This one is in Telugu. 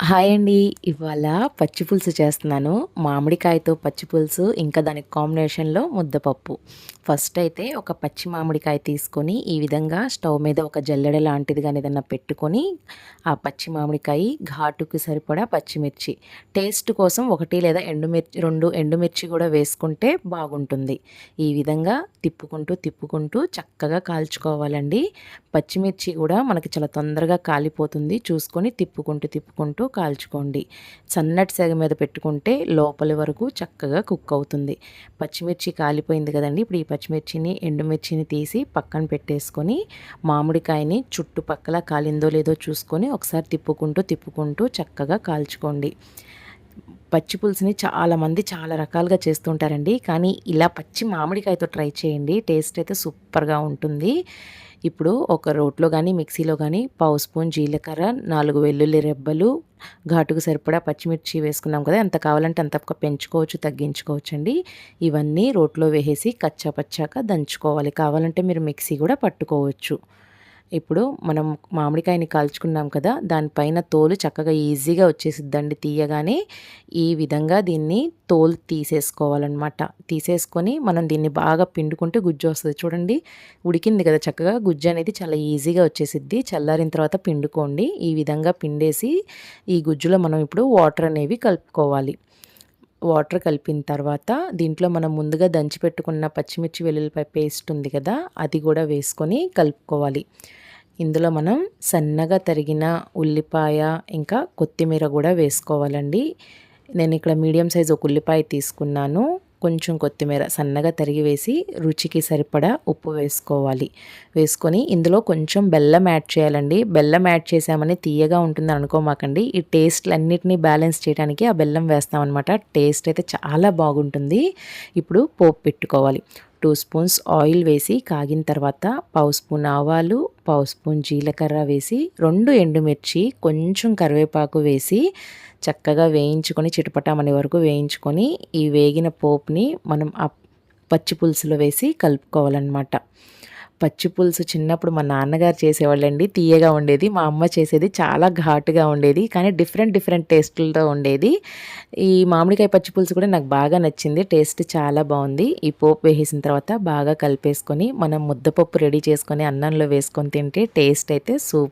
హాయ్ అండి. ఇవాళ పచ్చి పులుసు చేస్తున్నాను. మామిడికాయతో పచ్చి పులుసు ఇంకా దానికి కాంబినేషన్లో ముద్దపప్పు. ఫస్ట్ అయితే ఒక పచ్చి మామిడికాయ తీసుకొని ఈ విధంగా స్టవ్ మీద ఒక జల్లెడ లాంటిది కానీ ఏదైనా పెట్టుకొని ఆ పచ్చి మామిడికాయ ఘాటుకు సరిపడా పచ్చిమిర్చి. టేస్ట్ కోసం ఒకటి లేదా ఎండుమిర్చి రెండు ఎండుమిర్చి కూడా వేసుకుంటే బాగుంటుంది. ఈ విధంగా తిప్పుకుంటూ తిప్పుకుంటూ చక్కగా కాల్చుకోవాలండి. పచ్చిమిర్చి కూడా మనకి చాలా తొందరగా కాలిపోతుంది. చూసుకొని తిప్పుకుంటూ తిప్పుకుంటూ కాల్చుకోండి. సన్నటి సెగ మీద పెట్టుకుంటే లోపలి వరకు చక్కగా కుక్ అవుతుంది. పచ్చిమిర్చి కాలిపోయింది కదండి. ఇప్పుడు ఈ పచ్చిమిర్చిని ఎండుమిర్చిని తీసి పక్కన పెట్టేసుకొని మామిడికాయని చుట్టుపక్కల కాలిందో లేదో చూసుకొని ఒకసారి తిప్పుకుంటూ తిప్పుకుంటూ చక్కగా కాల్చుకోండి. పచ్చి పులుసుని చాలామంది చాలా రకాలుగా చేస్తుంటారండి. కానీ ఇలా పచ్చి మామిడికాయతో ట్రై చేయండి. టేస్ట్ అయితే సూపర్గా ఉంటుంది. ఇప్పుడు ఒక రోట్లో కానీ మిక్సీలో కానీ పావు స్పూన్ జీలకర్ర నాలుగు వెల్లుల్లి రెబ్బలు ఘాటుకు సరిపడా పచ్చిమిర్చి వేసుకున్నాం కదా ఎంత కావాలంటే అంత పెంచుకోవచ్చు తగ్గించుకోవచ్చు అండి ఇవన్నీ రోట్లో వేసేసి కచ్చా పచ్చాక దంచుకోవాలి. కావాలంటే మీరు మిక్సీ కూడా పట్టుకోవచ్చు. ఇప్పుడు మనం మామిడికాయని కాల్చుకున్నాం కదా దానిపైన తోలు చక్కగా ఈజీగా వచ్చేసిద్దండి తీయగానే. ఈ విధంగా దీన్ని తోలు తీసేసుకోవాలన్నమాట. తీసేసుకొని మనం దీన్ని బాగా పిండుకుంటే గుజ్జు వస్తుంది చూడండి. ఉడికింది కదా చక్కగా గుజ్జు అనేది చాలా ఈజీగా వచ్చేసిద్ది. చల్లారిన తర్వాత పిండుకోండి. ఈ విధంగా పిండేసి ఈ గుజ్జులో మనం ఇప్పుడు వాటర్ అనేవి కలుపుకోవాలి. వాటర్ కలిపిన తర్వాత దీంట్లో మనం ముందుగా దంచి పెట్టుకున్న పచ్చిమిర్చి వెల్లుల్లిపాయ పేస్ట్ ఉంది కదా అది కూడా వేసుకొని కలుపుకోవాలి. ఇందులో మనం సన్నగా తరిగిన ఉల్లిపాయ ఇంకా కొత్తిమీర కూడా వేసుకోవాలండి. నేను ఇక్కడ మీడియం సైజ్ ఒక ఉల్లిపాయ తీసుకున్నాను. కొంచెం కొత్తిమీర సన్నగా తరిగి వేసి రుచికి సరిపడా ఉప్పు వేసుకోవాలి. వేసుకొని ఇందులో కొంచెం బెల్లం యాడ్ చేయాలండి. బెల్లం యాడ్ చేసామని తీయగా ఉంటుందని అనుకోమాకండి. ఈ టేస్ట్లన్నిటిని బ్యాలెన్స్ చేయడానికి ఆ బెల్లం వేస్తామన్నమాట. టేస్ట్ అయితే చాలా బాగుంటుంది. ఇప్పుడు పోపు పెట్టుకోవాలి. టూ స్పూన్స్ ఆయిల్ వేసి కాగిన తర్వాత పావు స్పూన్ ఆవాలు పావు స్పూన్ జీలకర్ర వేసి రెండు ఎండుమిర్చి కొంచెం కరివేపాకు వేసి చక్కగా వేయించుకొని చిటపటామనే వరకు వేయించుకొని ఈ వేగిన పోపుని మనం ఆ పచ్చి పులుసులో వేసి కలుపుకోవాలన్నమాట. పచ్చి పులుసు చిన్నప్పుడు మా నాన్నగారు చేసేవాళ్ళండి. తీయగా ఉండేది. మా అమ్మ చేసేది చాలా ఘాటుగా ఉండేది. కానీ డిఫరెంట్ డిఫరెంట్ టేస్టులతో ఉండేది. ఈ మామిడికాయ పచ్చి పులుసు కూడా నాకు బాగా నచ్చింది. టేస్ట్ చాలా బాగుంది. ఈ పోపు వేసేసిన తర్వాత బాగా కలిపేసుకొని మనం ముద్దపప్పు రెడీ చేసుకొని అన్నంలో వేసుకొని తింటే టేస్ట్ అయితే సూప్